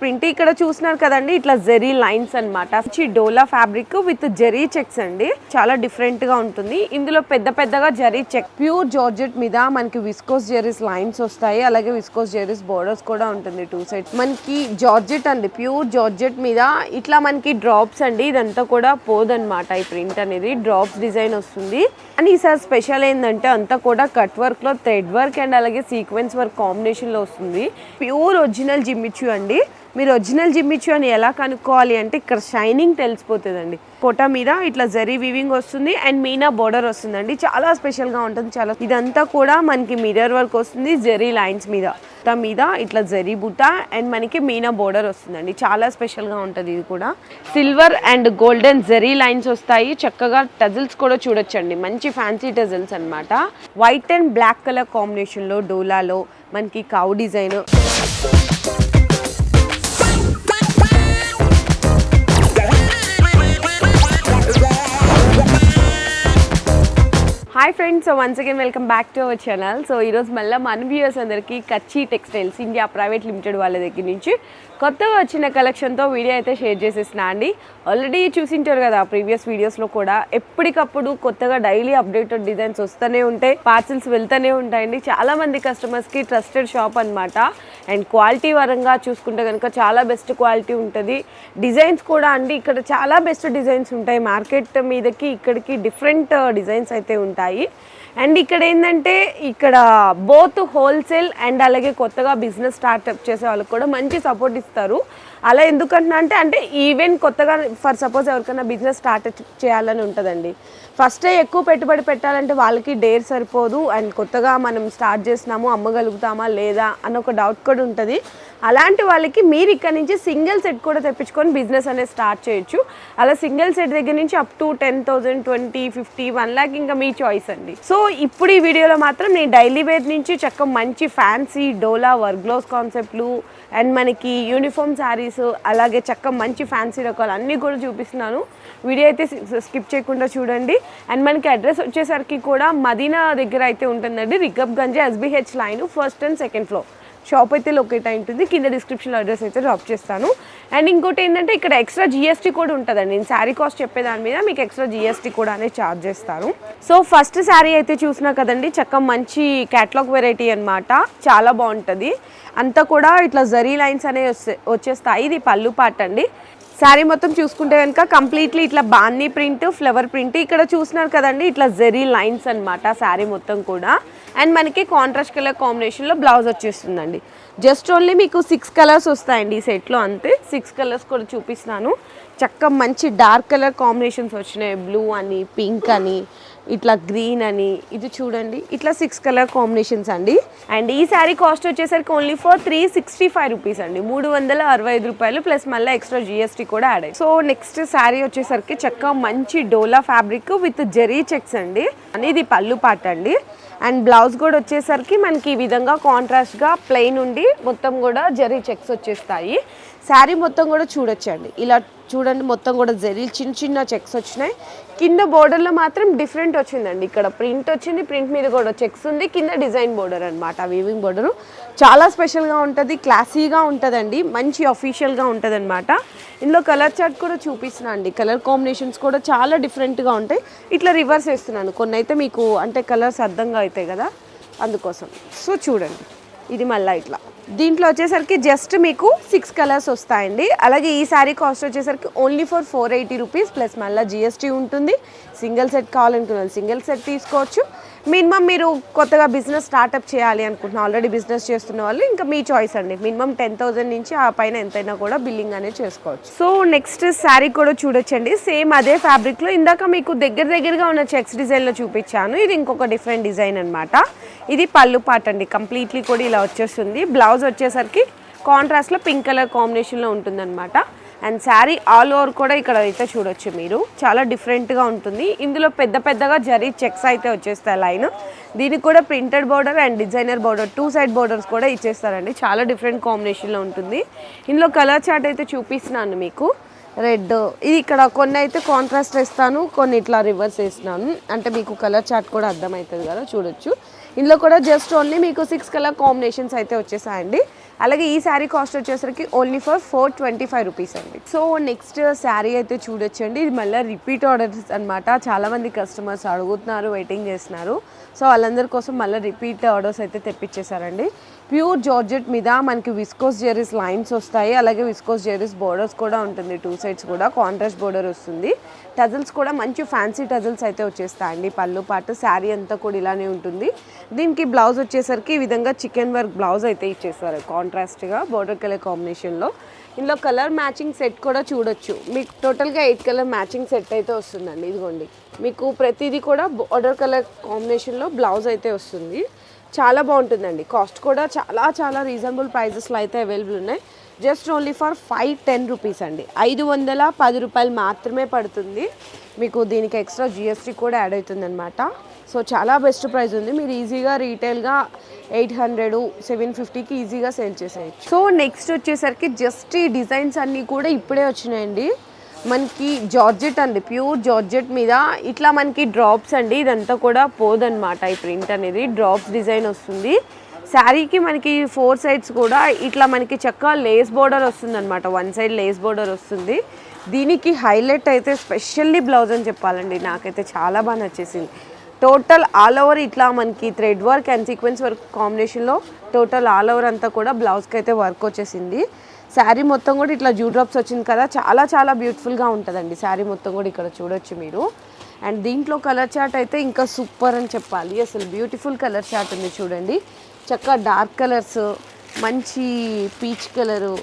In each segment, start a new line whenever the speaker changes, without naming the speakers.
Print ఇక్కడ చూసినారు కదండి ఇట్లా జెరీ లైన్స్ అన్నమాట. Dola fabric with zari checks అండి. చాలా డిఫరెంట్గా ఉంటుంది. ఇందులో పెద్ద పెద్దగా జెరీ చెక్. ప్యూర్ జార్జెట్ మీద మనకి విస్కోస్ జెరీస్ లైన్స్ వస్తాయి. అలాగే విస్కోస్ జెరీస్ బోర్డర్స్ కూడా ఉంటుంది టూ సైడ్ మనకి జార్జెట్ అండి ప్యూర్ జార్జెట్ మీద ఇట్లా మనకి డ్రాప్స్ అండి. ఇదంతా కూడా పోదనమాట ఈ ప్రింట్ అనేది. డ్రాప్స్ డిజైన్ వస్తుంది. అని ఈసారి స్పెషల్ ఏంటంటే అంతా కూడా కట్ వర్క్లో థ్రెడ్ వర్క్ అండ్ అలాగే సీక్వెన్స్ వర్క్ కాంబినేషన్లో వస్తుంది. ప్యూర్ ఒరిజినల్ జిమ్మిచ్చు అండి. మీరు ఒరిజినల్ జిమ్మిచ్చు అని ఎలా కనుక్కోవాలి అంటే ఇక్కడ షైనింగ్ తెలిసిపోతుందండి. పొట మీద ఇట్లా జరీ వీవింగ్ వస్తుంది అండ్ మీనా బోర్డర్ వస్తుందండి. చాలా స్పెషల్గా ఉంటుంది చాలా ఇదంతా కూడా మనకి మిర్రర్ వర్క్ వస్తుంది జరీ లైన్స్ మీద. బుట్ట మీద ఇట్లా జరీ బుట్ట అండ్ మనకి మీనా బోర్డర్ వస్తుందండి. చాలా స్పెషల్గా ఉంటుంది ఇది కూడా. Silver and golden zari lines వస్తాయి. చక్కగా టజిల్స్ కూడా చూడొచ్చండి. మంచి ఫ్యాన్సీ టజిల్స్ అనమాట వైట్ అండ్ బ్లాక్ కలర్ కాంబినేషన్లో డోలాలో మనకి cow design hi friends so once again welcome back to our channel so ఈరోజు మళ్ళీ మన వ్యూయర్స్ అందరికీ కచ్చి టెక్స్టైల్స్ ఇండియా ప్రైవేట్ లిమిటెడ్ వాళ్ళ దగ్గర నుంచి కొత్తగా వచ్చిన కలెక్షన్తో వీడియో అయితే షేర్ చేసేసిన అండి. ఆల్రెడీ చూసింటారు కదా ప్రీవియస్ వీడియోస్లో కూడా ఎప్పటికప్పుడు కొత్తగా డైలీ అప్డేటెడ్ డిజైన్స్ వస్తూనే ఉంటాయి పార్సిల్స్ వెళ్తూనే ఉంటాయండి. చాలా మంది కస్టమర్స్కి ట్రస్టెడ్ షాప్ అన్నమాట. అండ్ క్వాలిటీ పరంగా చూసుకుంటే కనుక చాలా బెస్ట్ క్వాలిటీ ఉంటుంది. డిజైన్స్ కూడా అండి ఇక్కడ చాలా బెస్ట్ డిజైన్స్ ఉంటాయి. మార్కెట్ మీదకి ఇక్కడికి డిఫరెంట్ డిజైన్స్ uh, అయితే ఉంటాయి. అండ్ ఇక్కడ ఏంటంటే ఇక్కడ బోత్ హోల్సేల్ అండ్ అలాగే కొత్తగా బిజినెస్ స్టార్ట్అప్ చేసే వాళ్ళకి కూడా మంచి సపోర్ట్ ఇస్తారు. అలా ఎందుకంటున్నా అంటే అంటే ఈవెన్ కొత్తగా ఫర్ సపోజ్ ఎవరికైనా బిజినెస్ స్టార్ట్ చేయాలని ఉంటుందండి. ఫస్టే ఎక్కువ పెట్టుబడి పెట్టాలంటే వాళ్ళకి డేర్ సరిపోదు. అండ్ కొత్తగా మనం స్టార్ట్ చేసినాము అమ్మగలుగుతామా లేదా అని ఒక డౌట్ కూడా ఉంటుంది. అలాంటి వాళ్ళకి మీరు ఇక్కడ నుంచి సింగిల్ సెట్ కూడా తెప్పించుకొని బిజినెస్ అనేది స్టార్ట్ చేయొచ్చు. అలా సింగిల్ సెట్ దగ్గర నుంచి up to ten thousand twenty fifty one lakh ఇంకా మీ చాయిస్ అండి. సో ఇప్పుడు ఈ వీడియోలో మాత్రం నేను డైలీ వేర్ నుంచి చక్క మంచి ఫ్యాన్సీ డోలా వర్గ్లోస్ కాన్సెప్ట్లు అండ్ మనకి యూనిఫామ్ శారీస్ అలాగే చక్క మంచి ఫ్యాన్సీ రకాలు అన్నీ కూడా చూపిస్తున్నాను. వీడియో అయితే స్కిప్ చేయకుండా చూడండి. అండ్ మనకి అడ్రస్ వచ్చేసరికి కూడా మదీనా దగ్గర అయితే ఉంటుందండి. Rikab Ganj SBH line first and second floor shop అయితే లొకేట్ అయి ఉంటుంది. కింద డిస్క్రిప్షన్లో అడ్రస్ అయితే డ్రాప్ చేస్తాను. అండ్ ఇంకోటి ఏంటంటే ఇక్కడ ఎక్స్ట్రా జిఎస్టీ కూడా ఉంటుందండి. నేను శారీ కాస్ట్ చెప్పే దాని మీద మీకు ఎక్స్ట్రా జిఎస్టీ కూడా అనేది ఛార్జ్ చేస్తారు సో ఫస్ట్ శారీ అయితే చూసినా కదండి చక్క మంచి క్యాట్లాగ్ వెరైటీ అనమాట చాలా బాగుంటుంది. అంతా కూడా ఇట్లా జరీ లైన్స్ అనేవి వస్తే వచ్చేస్తాయి. ఇది పళ్ళు పాట అండి. శారీ మొత్తం చూసుకుంటే కనుక కంప్లీట్లీ ఇట్లా బాన్నీ ప్రింట్ ఫ్లవర్ ప్రింట్ ఇక్కడ చూసినారు కదండి ఇట్లా జెరీ లైన్స్ అనమాట శారీ మొత్తం కూడా. అండ్ మనకి కాంట్రాస్ట్ కలర్ కాంబినేషన్లో బ్లౌజ్ వచ్చేస్తుందండి. జస్ట్ ఓన్లీ మీకు సిక్స్ కలర్స్ వస్తాయండి ఈ సెట్లో అంతే. సిక్స్ కలర్స్ కూడా చూపిస్తున్నాను. చక్క మంచి డార్క్ కలర్ కాంబినేషన్స్ వచ్చినాయి. బ్లూ అని పింక్ అని ఇట్లా గ్రీన్ అని. ఇది చూడండి. ఇట్లా సిక్స్ కలర్ కాంబినేషన్స్ అండి. అండ్ ఈ శారీ కాస్ట్ వచ్చేసరికి only for three sixty five rupees అండి. మూడు వందల అరవై ఐదు రూపాయలు ప్లస్ మళ్ళీ ఎక్స్ట్రా జిఎస్టీ కూడా యాడ్ అయ్యి సో నెక్స్ట్ శారీ వచ్చేసరికి చక్క మంచి Dola fabric with zari checks అండి. అనేది ఇది పళ్ళు పాట అండి. అండ్ బ్లౌజ్ కూడా వచ్చేసరికి మనకి ఈ విధంగా కాంట్రాస్ట్గా ప్లెయిన్ ఉండి మొత్తం కూడా జరీ చెక్స్ వచ్చేస్తాయి. శారీ మొత్తం కూడా చూడొచ్చండి. ఇలా చూడండి మొత్తం కూడా జరీ చిన్న చిన్న చెక్స్ వచ్చినాయి. కింద బోర్డర్లో మాత్రం డిఫరెంట్ వచ్చిందండి. ఇక్కడ ప్రింట్ వచ్చింది ప్రింట్ మీద కూడా చెక్స్ ఉంది. కింద డిజైన్ బోర్డర్ అనమాట వీవింగ్ బోర్డరు చాలా స్పెషల్గా ఉంటుంది క్లాసీగా ఉంటుందండి. మంచి అఫీషియల్గా ఉంటుంది అనమాట ఇందులో కలర్ చార్ట్ కూడా చూపిస్తున్నా అండి. కలర్ కాంబినేషన్స్ కూడా చాలా డిఫరెంట్గా ఉంటాయి. ఇట్లా రివర్స్ వేస్తున్నాను. కొన్ని అయితే మీకు అంటే కలర్స్ అర్థంగా అవుతాయి కదా అందుకోసం. సో చూడండి. ఇది మళ్ళీ ఇట్లా. దీంట్లో వచ్చేసరికి జస్ట్ మీకు సిక్స్ కలర్స్ వస్తాయండి. అలాగే ఈ శారీ కాస్ట్ వచ్చేసరికి only for four eighty rupees plus మళ్ళీ జిఎస్టీ ఉంటుంది. సింగిల్ సెట్ కావాలనుకున్న సింగిల్ సెట్ తీసుకోవచ్చు. మినిమం మీరు కొత్తగా బిజినెస్ స్టార్ట్అప్ చేయాలి అనుకుంటున్నా. ఆల్రెడీ బిజినెస్ చేస్తున్న వాళ్ళు ఇంకా మీ చాయిస్ అండి. మినిమం టెన్ థౌసండ్ నుంచి ఆ పైన ఎంతైనా కూడా బిల్లింగ్ అనేది చేసుకోవచ్చు. సో నెక్స్ట్ శారీ కూడా చూడొచ్చండి. సేమ్ అదే ఫ్యాబ్రిక్లో ఇందాక మీకు దగ్గర దగ్గరగా ఉన్న చెక్స్ డిజైన్లో చూపించాను. ఇది ఇంకొక డిఫరెంట్ డిజైన్ అనమాట ఇది పళ్ళు పాట అండి. కంప్లీట్లీ కూడా ఇలా వచ్చేస్తుంది. బ్లౌజ్ వచ్చేసరికి కాంట్రాస్ట్లో పింక్ కలర్ కాంబినేషన్లో ఉంటుందన్నమాట. అండ్ శారీ ఆల్ ఓవర్ కూడా ఇక్కడ అయితే చూడొచ్చు మీరు. చాలా డిఫరెంట్గా ఉంటుంది. ఇందులో పెద్ద పెద్దగా జరీ చెక్స్ అయితే వచ్చేస్తాయి లైన్. దీనికి కూడా printed border and designer border two side borders కూడా ఇచ్చేస్తారండి. చాలా డిఫరెంట్ కాంబినేషన్లో ఉంటుంది. ఇందులో కలర్ చార్ట్ అయితే చూపిస్తున్నాను మీకు. రెడ్ ఇది ఇక్కడ కొన్ని అయితే కాంట్రాస్ట్ వేస్తాను కొన్ని ఇట్లా రివర్స్ వేసినాను అంటే మీకు కలర్ చార్ట్ కూడా అర్థమవుతుంది కదా చూడొచ్చు. ఇందులో కూడా జస్ట్ ఓన్లీ మీకు సిక్స్ కలర్ కాంబినేషన్స్ అయితే వచ్చేసాయండి. అలాగే ఈ శారీ కాస్ట్ వచ్చేసరికి only for four twenty five rupees అండి సో నెక్స్ట్ uh, శారీ అయితే చూడొచ్చండి. ఇది మళ్ళీ రిపీట్ ఆర్డర్స్ అనమాట చాలామంది కస్టమర్స్ అడుగుతున్నారు వెయిటింగ్ చేస్తున్నారు. సో వాళ్ళందరి కోసం మళ్ళీ రిపీట్ ఆర్డర్స్ అయితే తెప్పించేశారండి. ప్యూర్ జార్జెట్ మీద మనకి విస్కోస్ జెరీస్ లైన్స్ వస్తాయి. అలాగే విస్కోస్ జెరీస్ బోర్డర్స్ కూడా ఉంటుంది. టూ సైడ్స్ కూడా కాంట్రాస్ట్ బోర్డర్ వస్తుంది. టజల్స్ కూడా మంచి ఫ్యాన్సీ టజల్స్ అయితే వచ్చేస్తాయండి. పళ్ళు పాటు శారీ అంతా కూడా ఇలానే ఉంటుంది. దీనికి బ్లౌజ్ వచ్చేసరికి ఈ విధంగా చికెన్ వర్క్ బ్లౌజ్ అయితే ఇచ్చేస్తారు కాంట్రాస్ట్గా బోర్డర్ కలర్ కాంబినేషన్లో ఇందులో కలర్ మ్యాచింగ్ సెట్ కూడా చూడొచ్చు. మీకు టోటల్గా ఎయిట్ కలర్ మ్యాచింగ్ సెట్ అయితే వస్తుందండి. ఇదిగోండి. మీకు ప్రతిదీ కూడా బోర్డర్ కలర్ కాంబినేషన్లో బ్లౌజ్ అయితే వస్తుంది. చాలా బాగుంటుందండి. కాస్ట్ కూడా చాలా చాలా రీజనబుల్ ప్రైజెస్లో అయితే అవైలబుల్ ఉన్నాయి. Just only for five ten rupees అండి. ఐదు వందల పది రూపాయలు మాత్రమే పడుతుంది. మీకు దీనికి ఎక్స్ట్రా జిఎస్టీ కూడా యాడ్ అవుతుంది అనమాట సో చాలా బెస్ట్ ప్రైస్ ఉంది. మీరు ఈజీగా రీటైల్గా ఎయిట్ హండ్రెడ్ సెవెన్ ఫిఫ్టీకి ఈజీగా సేల్ చేసేయచ్చు. సో నెక్స్ట్ వచ్చేసరికి జస్ట్ ఈ డిజైన్స్ అన్నీ కూడా ఇప్పుడే వచ్చినాయండి. మనకి జార్జెట్ అండి ప్యూర్ జార్జెట్ మీద ఇట్లా మనకి డ్రాప్స్ అండి ఇదంతా కూడా పోదనమాట ఈ ప్రింట్ అనేది. డ్రాప్స్ డిజైన్ వస్తుంది. శారీకి మనకి ఫోర్ సైడ్స్ కూడా ఇట్లా మనకి చక్క లేస్ బోర్డర్ వస్తుంది అనమాట వన్ సైడ్ లేస్ బోర్డర్ వస్తుంది. దీనికి హైలైట్ అయితే స్పెషల్లీ బ్లౌజ్ అని చెప్పాలండి. నాకైతే చాలా బాగా నచ్చేసింది. టోటల్ ఆల్ ఓవర్ ఇట్లా మనకి thread work and sequence work కాంబినేషన్లో టోటల్ ఆల్ ఓవర్ అంతా కూడా బ్లౌజ్కి అయితే వర్క్ వచ్చేసింది. శారీ మొత్తం కూడా ఇట్లా జూ డ్రాప్స్ వచ్చింది కదా చాలా చాలా బ్యూటిఫుల్గా ఉంటుందండి శారీ మొత్తం కూడా ఇక్కడ చూడొచ్చు మీరు. అండ్ దీంట్లో కలర్ చార్ట్ అయితే ఇంకా సూపర్ అని చెప్పాలి. అసలు బ్యూటిఫుల్ కలర్ చార్ట్ ఉంది చూడండి. చక్కగా డార్క్ కలర్స్ మంచి పీచ్ కలరు.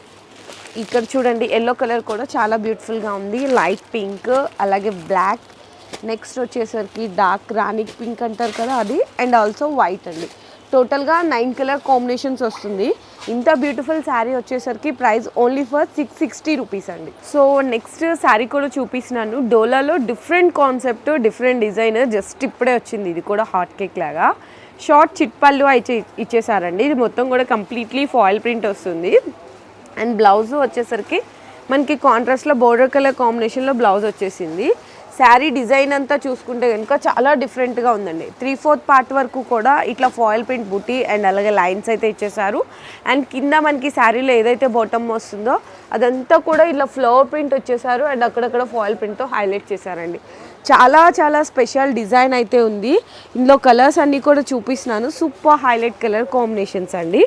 ఇక్కడ చూడండి ఎల్లో కలర్ కూడా చాలా బ్యూటిఫుల్గా ఉంది. లైట్ పింక్ అలాగే బ్లాక్. నెక్స్ట్ వచ్చేసరికి డార్క్ రానిక్ పింక్ అంటారు కదా అది. అండ్ ఆల్సో వైట్ అండి. టోటల్గా నైన్ కలర్ కాంబినేషన్స్ వస్తుంది. ఇంత బ్యూటిఫుల్ శారీ వచ్చేసరికి price only for six sixty rupees అండి. సో నెక్స్ట్ శారీ కూడా చూపిస్తున్నాను. డోలాలో different concept different design just ఇప్పుడే వచ్చింది. ఇది కూడా హాట్ కేక్ లాగా. షార్ట్ చిట్ పళ్ళు అయితే ఇచ్చేసారండి. ఇది మొత్తం కూడా కంప్లీట్లీ ఫాయిల్ ప్రింట్ వస్తుంది. అండ్ బ్లౌజ్ వచ్చేసరికి మనకి కాంట్రాస్ట్లో బోర్డర్ కలర్ కాంబినేషన్లో బ్లౌజ్ వచ్చేసింది. శారీ డిజైన్ అంతా చూసుకుంటే కనుక చాలా డిఫరెంట్గా ఉందండి. త్రీ ఫోర్త్ పార్ట్ వరకు కూడా ఇట్లా ఫాయిల్ ప్రింట్ బుట్టి అండ్ అలాగే లైన్స్ అయితే ఇచ్చేసారు అండ్ కింద మనకి శారీలో ఏదైతే బాటమ్ వస్తుందో అదంతా కూడా ఇట్లా ఫ్లవర్ ప్రింట్ వచ్చేసారు అండ్ అక్కడక్కడ ఫాయిల్ ప్రింట్తో హైలైట్ చేశారండి. చాలా చాలా స్పెషల్ డిజైన్ అయితే ఉంది. ఇందులో కలర్స్ అన్నీ కూడా చూపిస్తున్నాను. సూపర్ హైలైట్ కలర్ కాంబినేషన్స్ అండి.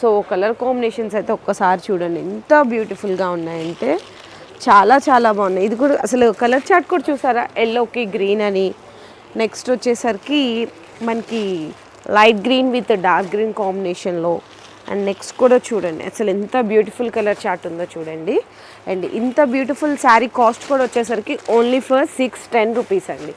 సో కలర్ కాంబినేషన్స్ అయితే ఒక్కసారి చూడండి. ఎంత బ్యూటిఫుల్గా ఉన్నాయంటే చాలా చాలా బాగున్నాయి. ఇది కూడా అసలు కలర్ చార్ట్ కూడా చూసారా? ఎల్లోకి గ్రీన్ అని. నెక్స్ట్ వచ్చేసరికి మనకి light green with dark green కాంబినేషన్లో అండ్ నెక్స్ట్ కూడా చూడండి. అసలు ఎంత బ్యూటిఫుల్ కలర్ చార్ట్ ఉందో చూడండి. అండ్ ఇంత బ్యూటిఫుల్ శారీ కాస్ట్ కూడా వచ్చేసరికి only for six ten rupees అండి.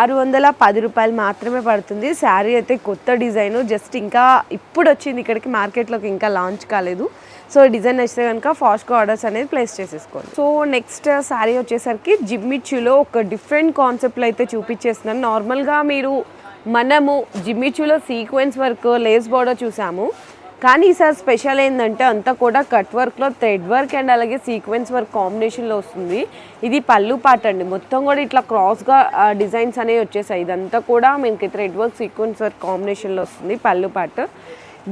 ఆరు వందల పది రూపాయలు మాత్రమే పడుతుంది. శారీ అయితే కొత్త డిజైన్ జస్ట్ ఇంకా ఇప్పుడు వచ్చింది ఇక్కడికి మార్కెట్లోకి ఇంకా లాంచ్ కాలేదు. సో డిజైన్ నచ్చితే కనుక ఫాస్ట్గా ఆర్డర్స్ అనేది ప్లేస్ చేసేసుకోండి. సో నెక్స్ట్ శారీ uh, వచ్చేసరికి జిమ్మిచ్చులో ఒక డిఫరెంట్ కాన్సెప్ట్లో అయితే చూపించేస్తున్నాను. నార్మల్గా మీరు మనము జిమ్మిచ్చులో సీక్వెన్స్ వర్క్ లేస్ బార్డర్ చూసాము. కానీ ఈసారి స్పెషల్ ఏంటంటే అంతా కూడా కట్ వర్క్లో థ్రెడ్ వర్క్ అండ్ అలాగే సీక్వెన్స్ వర్క్ కాంబినేషన్లో వస్తుంది. ఇది పళ్ళు పాట అండి. మొత్తం కూడా ఇట్లా క్రాస్గా డిజైన్స్ uh, అనేవి వచ్చేసాయి. ఇదంతా కూడా మనకి థ్రెడ్ వర్క్ సీక్వెన్స్ వర్క్ కాంబినేషన్లో వస్తుంది పళ్ళు పాట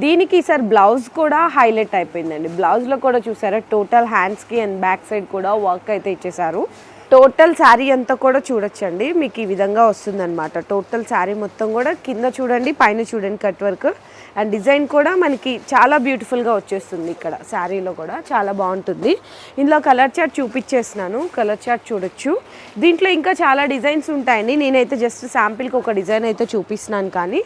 దీనికి ఈసారి బ్లౌజ్ కూడా హైలైట్ అయిపోయిందండి. బ్లౌజ్లో కూడా చూసారా టోటల్ హ్యాండ్స్కి అండ్ బ్యాక్ సైడ్ కూడా వర్క్ అయితే ఇచ్చేసారు టోటల్ శారీ అంతా కూడా చూడొచ్చండి. మీకు ఈ విధంగా వస్తుందన్నమాట. టోటల్ శారీ మొత్తం కూడా కింద చూడండి పైన చూడండి కట్ వర్క్. అండ్ డిజైన్ కూడా మనకి చాలా బ్యూటిఫుల్గా వచ్చేస్తుంది ఇక్కడ శారీలో కూడా. చాలా బాగుంటుంది. ఇందులో కలర్ చార్ట్ చూపించేస్తున్నాను. కలర్ చార్ట్ చూడొచ్చు. దీంట్లో ఇంకా చాలా డిజైన్స్ ఉంటాయండి. నేనైతే జస్ట్ శాంపిల్కి ఒక డిజైన్ అయితే చూపిస్తున్నాను కానీ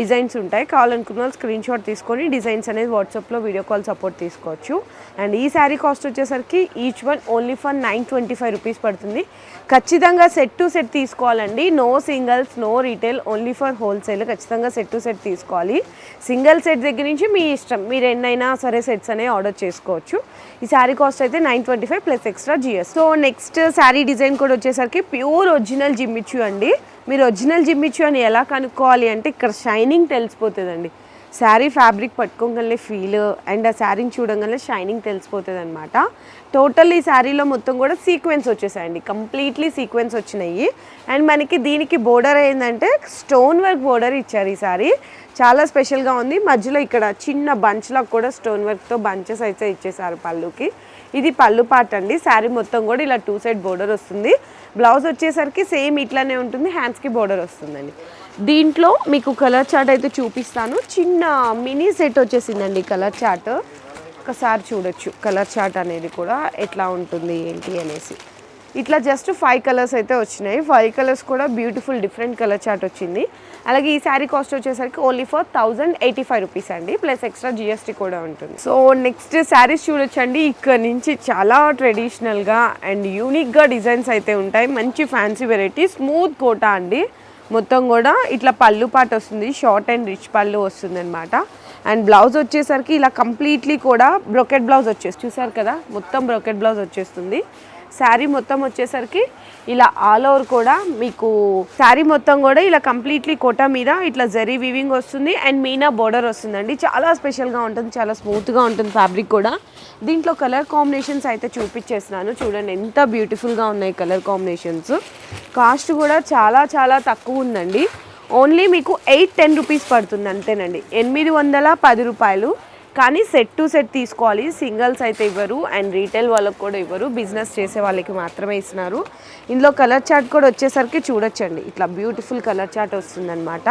డిజైన్స్ ఉంటాయి. కావాలనుకున్న వాళ్ళు స్క్రీన్ షాట్ తీసుకొని డిజైన్స్ అనేది వాట్సాప్లో వీడియో కాల్ సపోర్ట్ తీసుకోవచ్చు. అండ్ ఈ శారీ కాస్ట్ వచ్చేసరికి each one only for nine twenty five rupees పడుతుంది. పడుతుంది ఖచ్చితంగా సెట్ టు సెట్ తీసుకోవాలండి. No singles no retail only for wholesale ఖచ్చితంగా సెట్ టు సెట్ తీసుకోవాలి. సింగిల్ సెట్ దగ్గర నుంచి మీ ఇష్టం మీరు ఎన్నైనా సరే సెట్స్ అనేవి ఆర్డర్ చేసుకోవచ్చు. ఈ శారీ కాస్ట్ అయితే nine twenty five plus extra GS. So next sari design కూడా వచ్చేసరికి ప్యూర్ ఒరిజినల్ జిమ్మిచ్చు అండి. మీరు ఒరిజినల్ జిమ్మిచ్చు అని ఎలా కనుక్కోవాలి అంటే ఇక్కడ షైనింగ్ తెలిసిపోతుందండి. శారీ ఫ్యాబ్రిక్ పట్టుకోగలనే ఫీల్ అండ్ ఆ శారీని చూడగానే షైనింగ్ తెలిసిపోతుంది అనమాట టోటల్ ఈ శారీలో మొత్తం కూడా సీక్వెన్స్ వచ్చేసాయండి. కంప్లీట్లీ సీక్వెన్స్ వచ్చినాయి. అండ్ మనకి దీనికి బోర్డర్ ఏంటంటే స్టోన్ వర్క్ బోర్డర్ ఇచ్చారు ఈ శారీ. చాలా స్పెషల్గా ఉంది. మధ్యలో ఇక్కడ చిన్న బంచ్లో కూడా స్టోన్ వర్క్తో బంచెస్ అయితే ఇచ్చేసారు పళ్ళుకి. ఇది పళ్ళు పార్ట్ అండి. శారీ మొత్తం కూడా ఇలా టూ సైడ్ బోర్డర్ వస్తుంది. బ్లౌజ్ వచ్చేసరికి సేమ్ ఇట్లానే ఉంటుంది. హ్యాండ్స్కి బోర్డర్ వస్తుందండి. దీంట్లో మీకు కలర్ చార్ట్ అయితే చూపిస్తాను. చిన్న మినీ సెట్ వచ్చేసిందండి కలర్ చార్ట్. ఒకసారి చూడొచ్చు కలర్ చార్ట్ అనేది కూడా ఎట్లా ఉంటుంది ఏంటి అనేసి. ఇట్లా జస్ట్ ఫైవ్ కలర్స్ అయితే వచ్చినాయి. ఫైవ్ కలర్స్ కూడా బ్యూటిఫుల్ డిఫరెంట్ కలర్ చార్ట్ వచ్చింది. అలాగే ఈ శారీ కాస్ట్ వచ్చేసరికి only for thousand eighty five rupees అండి ప్లస్ ఎక్స్ట్రా జిఎస్టీ కూడా ఉంటుంది. సో నెక్స్ట్ శారీస్ చూడొచ్చండి. ఇక్కడ నుంచి చాలా ట్రెడిషనల్గా అండ్ యూనిక్గా డిజైన్స్ అయితే ఉంటాయి. మంచి ఫ్యాన్సీ వెరైటీ స్మూత్ కోటా అండి. మొత్తం కూడా ఇట్లా పళ్ళు పాట వస్తుంది షార్ట్ అండ్ రిచ్ పళ్ళు వస్తుంది అనమాట అండ్ బ్లౌజ్ వచ్చేసరికి ఇలా కంప్లీట్లీ కూడా బ్రొకెట్ బ్లౌజ్ వచ్చేసి చూసారు కదా? మొత్తం బ్రొకెట్ బ్లౌజ్ వచ్చేస్తుంది. శారీ మొత్తం వచ్చేసరికి ఇలా ఆల్ ఓవర్ కూడా మీకు శారీ మొత్తం కూడా ఇలా కంప్లీట్లీ కోట మీద ఇట్లా జరీ వీవింగ్ వస్తుంది అండ్ మీనా బోర్డర్ వస్తుందండి. చాలా స్పెషల్గా ఉంటుంది చాలా స్మూత్గా ఉంటుంది ఫ్యాబ్రిక్ కూడా. దీంట్లో కలర్ కాంబినేషన్స్ అయితే చూపించేస్తున్నాను. చూడండి ఎంత బ్యూటిఫుల్గా ఉన్నాయి కలర్ కాంబినేషన్స్ కాస్ట్ కూడా చాలా చాలా తక్కువ ఉందండి. ఓన్లీ మీకు ఎయిట్ టెన్ రూపీస్ పడుతుంది అంతేనండి. ఎనిమిది వందల పది రూపాయలు. కానీ సెట్ టు సెట్ తీసుకోవాలి. సింగిల్స్ అయితే ఇవ్వరు అండ్ రీటైల్ వాళ్ళకి కూడా ఇవ్వరు. బిజినెస్ చేసే వాళ్ళకి మాత్రమే ఇస్తున్నారు. ఇందులో కలర్ చార్ట్ కూడా వచ్చేసరికి చూడొచ్చండి. ఇట్లా బ్యూటిఫుల్ కలర్ చార్ట్ వస్తుందన్నమాట.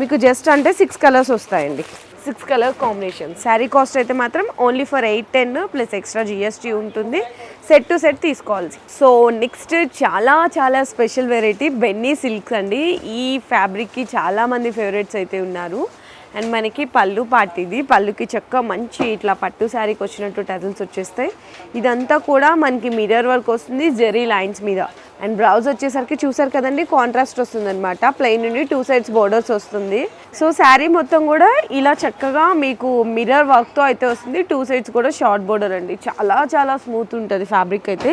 మీకు జస్ట్ అంటే సిక్స్ కలర్స్ వస్తాయండి. Six colour combination sari cost అయితే మాత్రం only for eight ten plus extra GST ఉంటుంది. సెట్ టు సెట్ తీసుకోవాలి. సో నెక్స్ట్ చాలా చాలా స్పెషల్ వెరైటీ బెన్నీ సిల్క్స్ అండి. ఈ ఫ్యాబ్రిక్కి చాలామంది ఫేవరెట్స్ అయితే ఉన్నారు. అండ్ మనకి పళ్ళు పార్ట్ ఇది పళ్ళుకి చక్క మంచి ఇట్లా పట్టు శారీకి వచ్చినట్టు టజల్స్ వచ్చేస్తాయి. ఇదంతా కూడా మనకి మిర్రర్ వర్క్ వస్తుంది జెరీ లైన్స్ మీద. అండ్ బ్రౌజ్ వచ్చేసరికి చూసారు కదండి కాంట్రాస్ట్ వస్తుంది అనమాట ప్లెయిన్ నుండి టూ సైడ్స్ బోర్డర్స్ వస్తుంది. సో శారీ మొత్తం కూడా ఇలా చక్కగా మీకు మిర్రర్ వర్క్తో అయితే వస్తుంది. టూ సైడ్స్ కూడా షార్ట్ బోర్డర్ అండి. చాలా చాలా స్మూత్ ఉంటుంది ఫ్యాబ్రిక్ అయితే.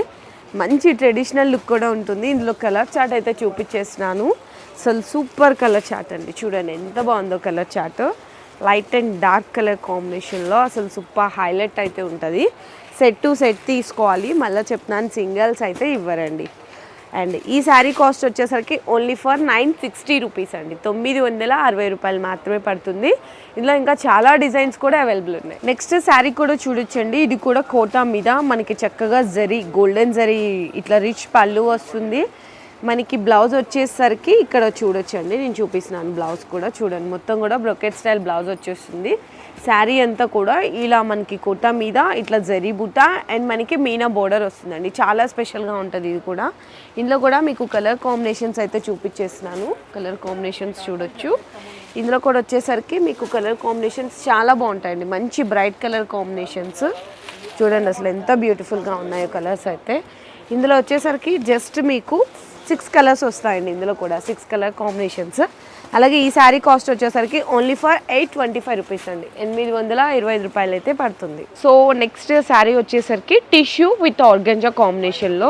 మంచి ట్రెడిషనల్ లుక్ కూడా ఉంటుంది. ఇందులో కలర్ చార్ట్ అయితే చూపించేస్తున్నాను. అసలు సూపర్ కలర్ చాట్ అండి. చూడండి ఎంత బాగుందో colour chart. Light and dark colour కాంబినేషన్లో అసలు సూపర్ హైలైట్ అయితే ఉంటుంది. సెట్ టు సెట్ తీసుకోవాలి. మళ్ళీ చెప్తున్నాను సింగిల్స్ అయితే ఇవ్వరండి. అండ్ ఈ శారీ కాస్ట్ వచ్చేసరికి only for nine sixty rupees అండి. తొమ్మిది వందల అరవై రూపాయలు మాత్రమే పడుతుంది. ఇందులో ఇంకా చాలా డిజైన్స్ కూడా అవైలబుల్ ఉన్నాయి. నెక్స్ట్ శారీ కూడా చూడొచ్చండి. ఇది కూడా కోటా మీద మనకి చక్కగా జరీ గోల్డెన్ జరీ ఇట్లా రిచ్ పళ్ళు వస్తుంది. మనకి బ్లౌజ్ వచ్చేసరికి ఇక్కడ చూడొచ్చండి నేను చూపిస్తున్నాను బ్లౌజ్ కూడా చూడండి. మొత్తం కూడా బ్రొకెట్ స్టైల్ బ్లౌజ్ వచ్చేస్తుంది. శారీ అంతా కూడా ఇలా మనకి కుట్ట మీద ఇట్లా జరీ బుట్ట అండ్ మనకి మీనా బోర్డర్ వస్తుందండి. చాలా స్పెషల్గా ఉంటుంది ఇది కూడా. ఇందులో కూడా మీకు కలర్ కాంబినేషన్స్ అయితే చూపించేస్తున్నాను. కలర్ కాంబినేషన్స్ చూడొచ్చు. ఇందులో కూడా వచ్చేసరికి మీకు కలర్ కాంబినేషన్స్ చాలా బాగుంటాయండి. మంచి బ్రైట్ కలర్ కాంబినేషన్స్. చూడండి అసలు ఎంత బ్యూటిఫుల్గా ఉన్నాయో కలర్స్ అయితే. ఇందులో వచ్చేసరికి జస్ట్ మీకు సిక్స్ కలర్స్ వస్తాయండి ఇందులో కూడా సిక్స్ కలర్ కాంబినేషన్స్. అలాగే ఈ శారీ కాస్ట్ వచ్చేసరికి only for eight twenty five rupees అండి. ఎనిమిది వందల ఇరవై ఐదు రూపాయలు అయితే పడుతుంది. సో నెక్స్ట్ శారీ వచ్చేసరికి టిష్యూ విత్ ఆర్గంజా కాంబినేషన్లో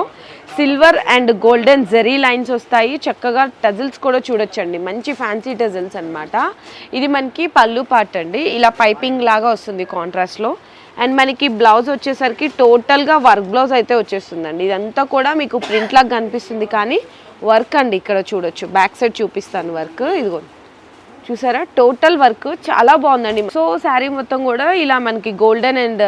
silver and golden zari lines వస్తాయి. చక్కగా టజిల్స్ కూడా చూడొచ్చండి. మంచి ఫ్యాన్సీ టజిల్స్ అన్నమాట. ఇది మనకి పళ్ళు పార్ట్ అండి. ఇలా పైపింగ్ లాగా వస్తుంది కాంట్రాస్ట్లో అండ్ మనకి బ్లౌజ్ వచ్చేసరికి టోటల్గా వర్క్ బ్లౌజ్ అయితే వచ్చేస్తుందండి. ఇదంతా కూడా మీకు ప్రింట్ లాగా కనిపిస్తుంది కానీ వర్క్ అండి. ఇక్కడ చూడొచ్చు. బ్యాక్ సైడ్ చూపిస్తాను వర్క్ ఇదిగో చూసారా? టోటల్ వర్క్ చాలా బాగుందండి. సో శారీ మొత్తం కూడా ఇలా మనకి గోల్డెన్ అండ్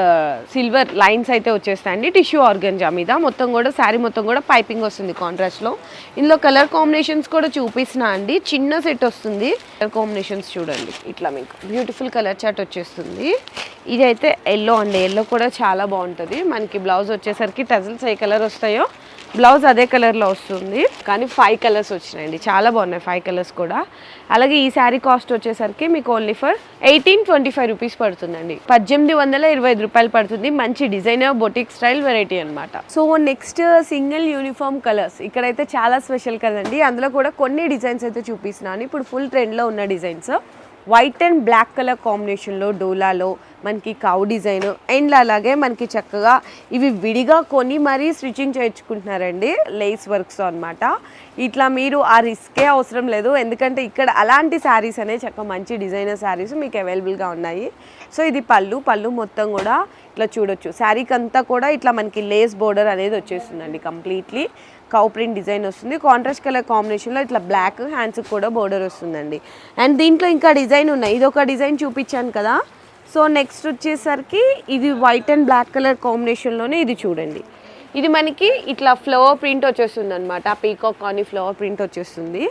సిల్వర్ లైన్స్ అయితే వచ్చేస్తాయండి. టిష్యూ ఆర్గంజా మీద మొత్తం కూడా శారీ మొత్తం కూడా పైపింగ్ వస్తుంది కాంట్రాస్ట్లో ఇందులో కలర్ కాంబినేషన్స్ కూడా చూపిస్తున్నా అండి. చిన్న సెట్ వస్తుంది. కలర్ కాంబినేషన్స్ చూడండి. ఇట్లా మీకు బ్యూటిఫుల్ కలర్ చాట్ వచ్చేస్తుంది. ఇది అయితే ఎల్లో అండి. ఎల్లో కూడా చాలా బాగుంటుంది. మనకి బ్లౌజ్ వచ్చేసరికి టజల్స్ ఏ కలర్ వస్తాయో బ్లౌజ్ అదే కలర్లో వస్తుంది. కానీ ఫైవ్ కలర్స్ వచ్చినాయండి. చాలా బాగున్నాయి ఫైవ్ కలర్స్ కూడా. అలాగే ఈ శారీ కాస్ట్ వచ్చేసరికి మీకు only for eighteen twenty five rupees పడుతుందండి. పద్దెనిమిది వందల ఇరవై ఐదు రూపాయలు పడుతుంది. మంచి డిజైనర్ బొటిక్ స్టైల్ వెరైటీ అనమాట so next single uniform colours ఇక్కడైతే చాలా స్పెషల్ కదండి. అందులో కూడా కొన్ని డిజైన్స్ అయితే చూపిస్తున్నాను. ఇప్పుడు ఫుల్ ట్రెండ్లో ఉన్న designs white and black colour కాంబినేషన్లో డోలాలో మనకి కౌ డిజైన్ అండ్ అలాగే మనకి చక్కగా ఇవి విడిగా కొని మరీ స్టిచ్చింగ్ చేయించుకుంటున్నారండి లేస్ వర్క్స్ అనమాట ఇట్లా మీరు ఆ రిస్కే అవసరం లేదు. ఎందుకంటే ఇక్కడ అలాంటి శారీస్ అనే చక్కగా మంచి డిజైనర్ శారీస్ మీకు అవైలబుల్గా ఉన్నాయి. సో ఇది పళ్ళు పళ్ళు మొత్తం కూడా ఇట్లా చూడొచ్చు. శారీకి అంతా కూడా ఇట్లా మనకి లేస్ బోర్డర్ అనేది వచ్చేస్తుందండి కంప్లీట్లీ కౌ ప్రింట్ డిజైన్ వస్తుంది. కాంట్రాస్ట్ కలర్ కాంబినేషన్లో ఇట్లా బ్లాక్ హ్యాండ్స్కి కూడా బోర్డర్ వస్తుందండి. అండ్ దీంట్లో ఇంకా డిజైన్ ఉన్నాయి. ఇది ఒక డిజైన్ చూపించాను కదా. సో నెక్స్ట్ వచ్చేసరికి ఇది వైట్ అండ్ బ్లాక్ కలర్ కాంబినేషన్లోనే ఇది చూడండి. ఇది మనకి ఇట్లా ఫ్లవర్ ప్రింట్ వచ్చేస్తుంది అనమాట పీకాక్ కానీ ఫ్లవర్ ప్రింట్ వచ్చేస్తుంది.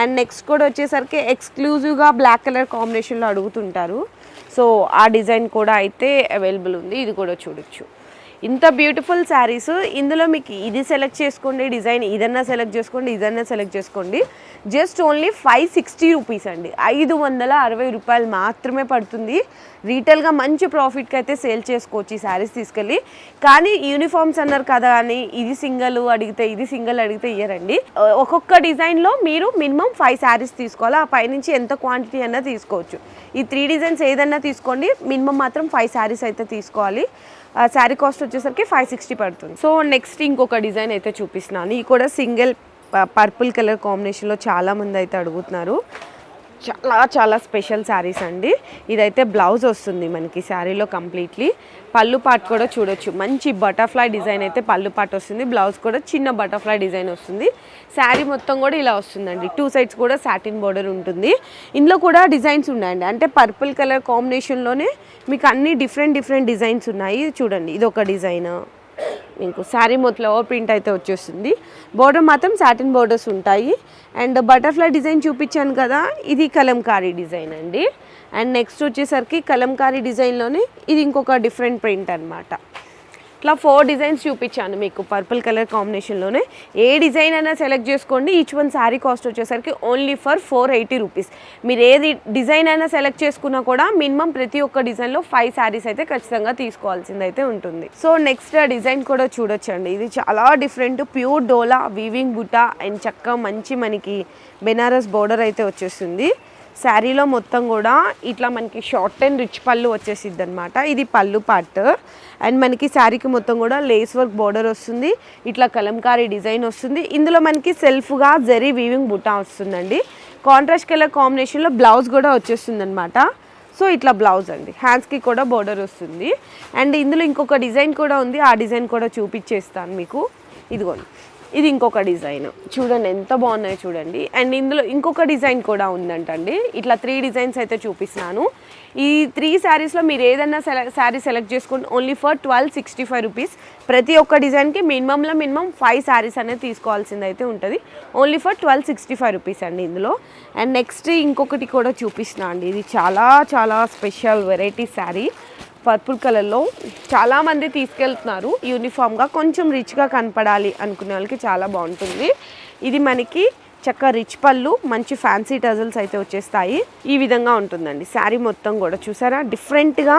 అండ్ నెక్స్ట్ కూడా వచ్చేసరికి ఎక్స్క్లూజివ్గా బ్లాక్ కలర్ కాంబినేషన్లో అడుగుతుంటారు. సో ఆ డిజైన్ కూడా అయితే అవైలబుల్ ఉంది. ఇది కూడా చూడొచ్చు. ఇంత బ్యూటిఫుల్ శారీస్ ఇందులో మీకు ఇది సెలెక్ట్ చేసుకోండి డిజైన్ ఇదన్నా సెలెక్ట్ చేసుకోండి ఇదన్నా సెలెక్ట్ చేసుకోండి. Just only five sixty rupees అండి. ఐదు వందల అరవై రూపాయలు మాత్రమే పడుతుంది. రీటైల్గా మంచి ప్రాఫిట్కి అయితే సేల్ చేసుకోవచ్చు ఈ శారీస్ తీసుకెళ్ళి. కానీ యూనిఫామ్స్ అన్నారు కదా అని ఇది సింగల్ అడిగితే ఇది సింగల్ అడిగితే ఇయ్యరండి. ఒక్కొక్క డిజైన్లో మీరు మినిమం ఫైవ్ శారీస్ తీసుకోవాలి. ఆ పైనుంచి ఎంత క్వాంటిటీ అన్నా తీసుకోవచ్చు. ఈ త్రీ డిజైన్స్ ఏదన్నా తీసుకోండి మినిమం మాత్రం ఫైవ్ శారీస్ అయితే తీసుకోవాలి. శారీ కాస్ట్ వచ్చేసరికి ఫైవ్ సిక్స్టీ పడుతుంది. సో నెక్స్ట్ ఇంకొక డిజైన్ అయితే చూపిస్తున్నాను. ఇది కూడా సింగిల్ పర్పుల్ కలర్ కాంబినేషన్లో చాలామంది అయితే అడుగుతున్నారు. చాలా చాలా స్పెషల్ శారీస్ అండి. ఇదైతే బ్లౌజ్ వస్తుంది మనకి శారీలో కంప్లీట్లీ పళ్ళు పాట్ కూడా చూడొచ్చు. మంచి బటర్ఫ్లై డిజైన్ అయితే పళ్ళు పాట్ వస్తుంది. బ్లౌజ్ కూడా చిన్న బటర్ఫ్లై డిజైన్ వస్తుంది. శారీ మొత్తం కూడా ఇలా వస్తుందండి. టూ సైడ్స్ కూడా సాటిన్ బోర్డర్ ఉంటుంది. ఇందులో కూడా డిజైన్స్ ఉన్నాయండి. అంటే పర్పుల్ కలర్ కాంబినేషన్లోనే మీకు అన్ని డిఫరెంట్ డిఫరెంట్ డిజైన్స్ ఉన్నాయి. చూడండి ఇది ఒక డిజైన్ మీకు శారీ మొత్తం ఓవర్ ప్రింట్ అయితే వచ్చేస్తుంది. బోర్డర్ మాత్రం సాటిన్ బోర్డర్స్ ఉంటాయి. అండ్ బటర్ఫ్లై డిజైన్ చూపించాను కదా ఇది కలంకారీ డిజైన్ అండి. అండ్ నెక్స్ట్ వచ్చేసరికి కలంకారీ డిజైన్లోనే ఇది ఇంకొక డిఫరెంట్ ప్రింట్ అనమాట ఇట్లా ఫోర్ డిజైన్స్ చూపించాను మీకు పర్పుల్ కలర్ కాంబినేషన్లోనే ఏ డిజైన్ అయినా సెలెక్ట్ చేసుకోండి. ఈచ్ వన్ శారీ కాస్ట్ వచ్చేసరికి only for four eighty rupees మీరు ఏది డిజైన్ అయినా సెలెక్ట్ చేసుకున్నా కూడా మినిమం ప్రతి ఒక్క డిజైన్లో ఫైవ్ శారీస్ అయితే ఖచ్చితంగా తీసుకోవాల్సింది అయితే ఉంటుంది సో నెక్స్ట్ డిజైన్ కూడా చూడొచ్చండి. ఇది చాలా డిఫరెంట్ ప్యూర్ డోలా వీవింగ్ బుట్ట అండ్ చక్క మంచి మనకి బెనారస్ బోర్డర్ అయితే వచ్చేస్తుంది. శారీలో మొత్తం కూడా ఇట్లా మనకి షార్ట్ అండ్ రిచ్ పళ్ళు వచ్చేసిద్ది అనమాట ఇది పళ్ళు పార్ట్ అండ్ మనకి శారీకి మొత్తం కూడా లేస్ వర్క్ బోర్డర్ వస్తుంది. ఇట్లా కలంకారీ డిజైన్ వస్తుంది. ఇందులో మనకి సెల్ఫ్గా జరీ వీవింగ్ బుట్టా వస్తుందండి. కాంట్రాస్ట్ కలర్ కాంబినేషన్లో బ్లౌజ్ కూడా వచ్చేస్తుంది అనమాట సో ఇట్లా బ్లౌజ్ అండి. హ్యాండ్స్కి కూడా బోర్డర్ వస్తుంది. అండ్ ఇందులో ఇంకొక డిజైన్ కూడా ఉంది. ఆ డిజైన్ కూడా చూపించేస్తాను మీకు. ఇదిగోండి. ఇది ఇంకొక డిజైన్. చూడండి ఎంత బాగున్నాయో చూడండి. అండ్ ఇందులో ఇంకొక డిజైన్ కూడా ఉందంటండి. ఇట్లా త్రీ డిజైన్స్ అయితే చూపిస్తున్నాను. ఈ త్రీ శారీస్లో మీరు ఏదైనా సెల శారీ సెలెక్ట్ చేసుకోండి. Only for twelve sixty five rupees ప్రతి ఒక్క డిజైన్కి మినిమంలో మినిమం ఫైవ్ శారీస్ అనేది తీసుకోవాల్సింది అయితే ఉంటుంది. Only for twelve sixty five rupees అండి ఇందులో. అండ్ నెక్స్ట్ ఇంకొకటి కూడా చూపిస్తున్నా అండి. ఇది చాలా చాలా స్పెషల్ వెరైటీ శారీ పర్పుల్ కలర్లో చాలామంది తీసుకెళ్తున్నారు. యూనిఫామ్గా కొంచెం రిచ్గా కనపడాలి అనుకునే వాళ్ళకి చాలా బాగుంటుంది. ఇది మనకి చక్క రిచ్ పళ్ళు మంచి ఫ్యాన్సీ టజల్స్ అయితే వచ్చేస్తాయి. ఈ విధంగా ఉంటుందండి. శారీ మొత్తం కూడా చూసారా? డిఫరెంట్గా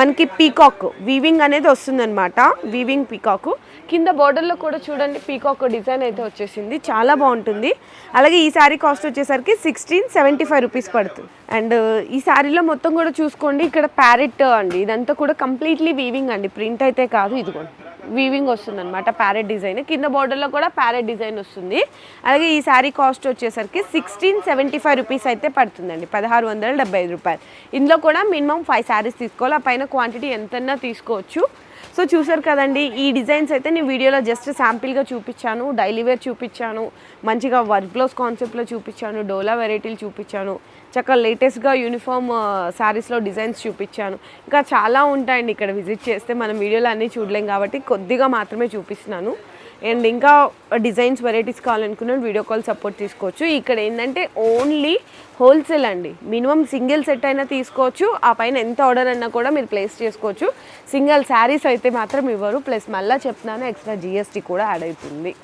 మనకి పీకాక్ వీవింగ్ అనేది వస్తుందన్నమాట. వీవింగ్ పీకాక్ కింద బార్డర్లో కూడా చూడండి పీకాక్ డిజైన్ అయితే వచ్చేసింది. చాలా బాగుంటుంది. అలాగే ఈ శారీ కాస్ట్ వచ్చేసరికి సిక్స్టీన్ సెవెంటీ ఫైవ్ రూపీస్ పడుతుంది. అండ్ ఈ శారీలో మొత్తం కూడా చూసుకోండి. ఇక్కడ ప్యారెట్ అండి. ఇదంతా కూడా కంప్లీట్లీ వీవింగ్ అండి. ప్రింట్ అయితే కాదు ఇదిగోండి. వీవింగ్ వస్తుంది అనమాట ప్యారెట్ డిజైన్ కింద బార్డర్లో కూడా ప్యారెట్ డిజైన్ వస్తుంది. అలాగే ఈ శారీ కాస్ట్ వచ్చేసరికి సిక్స్టీన్ సెవెంటీ ఫైవ్ రూపీస్ అయితే పడుతుందండి పదహారు వందల డెబ్బై ఐదు రూపాయలు. ఇందులో కూడా మినిమం ఫైవ్ శారీస్ తీసుకోవాలి. ఆ పైన క్వాంటిటీ ఎంతన్నా తీసుకోవచ్చు. సో చూసారు కదండి ఈ డిజైన్స్ అయితే నేను వీడియోలో జస్ట్ శాంపిల్గా చూపించాను డైలీ వేర్ చూపించాను మంచిగా వర్క్ బ్లౌజ్ కాన్సెప్ట్లో చూపించాను డోలా వెరైటీలు చూపించాను. చక్కగా లేటెస్ట్గా యూనిఫామ్ శారీస్లో డిజైన్స్ చూపించాను. ఇంకా చాలా ఉంటాయండి ఇక్కడ విజిట్ చేస్తే. మనం వీడియోలో అన్నీ చూడలేం కాబట్టి కొద్దిగా మాత్రమే చూపిస్తున్నాను. అండ్ ఇంకా డిజైన్స్ వెరైటీస్ కావాలనుకున్నాను వీడియో కాల్ సపోర్ట్ తీసుకోవచ్చు. ఇక్కడ ఏంటంటే ఓన్లీ హోల్సేల్ అండి. మినిమం సింగిల్ సెట్ అయినా తీసుకోవచ్చు. ఆ పైన ఎంత ఆర్డర్ అన్నా కూడా మీరు ప్లేస్ చేసుకోవచ్చు. సింగిల్ శారీస్ అయితే మాత్రం ఇవ్వరు. ప్లస్ మళ్ళీ చెప్తున్నాను ఎక్స్ట్రా జిఎస్టీ కూడా యాడ్ అవుతుంది.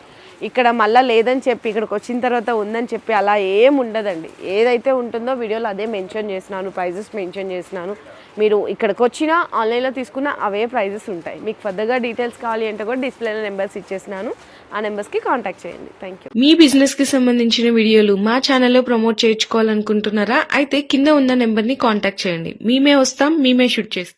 ఇక్కడ మళ్ళీ లేదని చెప్పి ఇక్కడికి వచ్చిన తర్వాత ఉందని చెప్పి అలా ఏం ఉండదండి. ఏదైతే ఉంటుందో వీడియోలో అదే మెన్షన్ చేసినాను ప్రైజెస్ మెన్షన్ చేసినాను మీరు ఇక్కడికి వచ్చినా ఆన్లైన్లో తీసుకున్న అవే ప్రైజెస్ ఉంటాయి. మీకు ఫర్దర్గా డీటెయిల్స్ కావాలి అంటే కూడా డిస్ప్లేలో నెంబర్స్ ఇచ్చేసినాను ఆ నెంబర్స్కి కాంటాక్ట్ చేయండి. థ్యాంక్ యూ
మీ బిజినెస్కి సంబంధించిన వీడియోలు మా ఛానల్లో ప్రమోట్ చేయించుకోవాలనుకుంటున్నారా? అయితే కింద ఉన్న నెంబర్ని కాంటాక్ట్ చేయండి. మేమే వస్తాం మేమే షూట్ చేస్తాం.